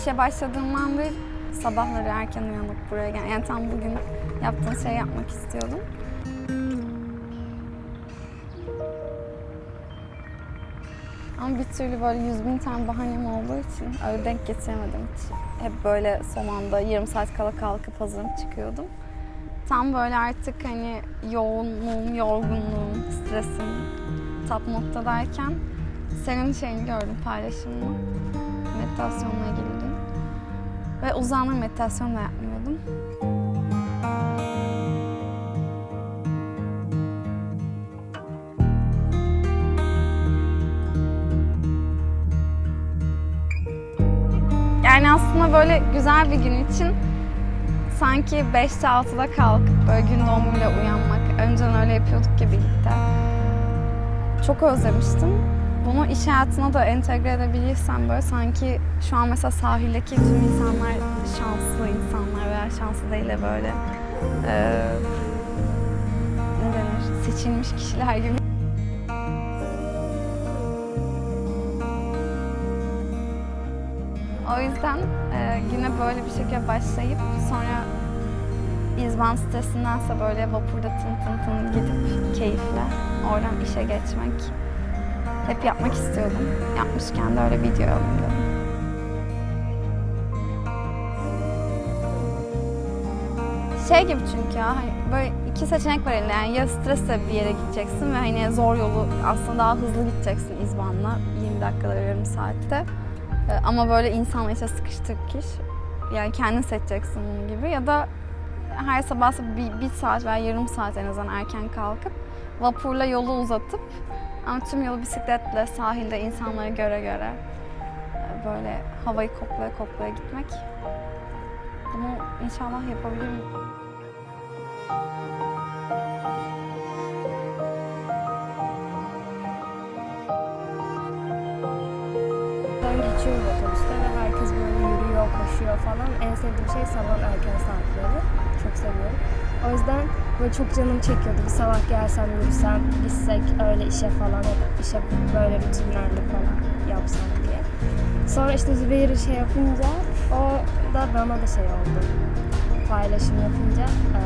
işe başladığımdan beri sabahları erken uyanıp buraya gel. Yani tam bugün yaptığın şeyi yapmak istiyordum. Ama bir türlü böyle yüz bin tane bahanem olduğu için öyle denk getiremedim hiç. Hep böyle son anda yarım saat kala kalkıp hazırım çıkıyordum. Tam böyle artık hani yoğunluğum, yorgunluğum, stresim tap noktadayken senin şeyini gördüm paylaşımını. Meditasyonla ilgili. Ve uzanma meditasyon da yapmıyordum. Yani aslında böyle güzel bir gün için sanki 5'te 6'da kalkıp böyle gün doğumuyla uyanmak. Önceden öyle yapıyorduk gibi gitti. Çok özlemiştim. Bunu iş hayatına da entegre edebilirsem böyle sanki şu an mesela sahildeki tüm insanlar şanslı insanlar veya şanslı değil de böyle eee ne denir seçilmiş kişiler gibi. O yüzden eee, güne böyle bir şekilde başlayıp sonra İzban sitesindense böyle vapurda tın tın tın gidip keyifle oradan işe geçmek hep yapmak istiyordum. Yapmışken de öyle video alayım dedim. Şey gibi çünkü ya hani böyle iki seçenek var elinde yani ya stresle bir yere gideceksin ve hani zor yolu aslında daha hızlı gideceksin izbanla 20 dakikada yarım saatte. Ee, Ama böyle insanla işte sıkıştık iş. Yani kendin seçeceksin bunu gibi ya da her sabah bir, bir saat veya yarım saat en azından erken kalkıp vapurla yolu uzatıp ama tüm yolu bisikletle sahilde insanları göre göre e, böyle havayı koklaya koklaya gitmek. Bunu inşallah yapabilirim. Ben geçiyorum otobüste ve herkes böyle yürüyor, koşuyor falan. En sevdiğim şey sabah erken saatleri. Çok seviyorum. O yüzden böyle çok canım çekiyordu. Bir sabah gelsem, yürüsem, gitsek öyle işe falan, işe böyle rutinlerle falan yapsam diye. Sonra işte Zübeyir'i şey yapınca o da bana da şey oldu. Paylaşım yapınca e,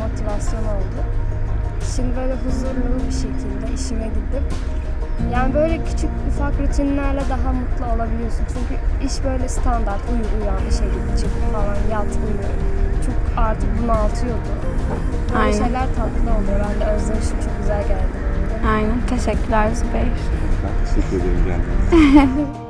motivasyon oldu. Şimdi böyle huzurlu bir şekilde işime gidip yani böyle küçük ufak rutinlerle daha mutlu olabiliyorsun. Çünkü iş böyle standart uyu uyan işe git çık falan yat uyu. Artık bunaltıyordu. Böyle Aynen. şeyler tatlı oluyor. Ben de özlemişim çok güzel geldi. Aynen. Teşekkürler Zübeyir. Ben teşekkür ederim geldiğiniz için.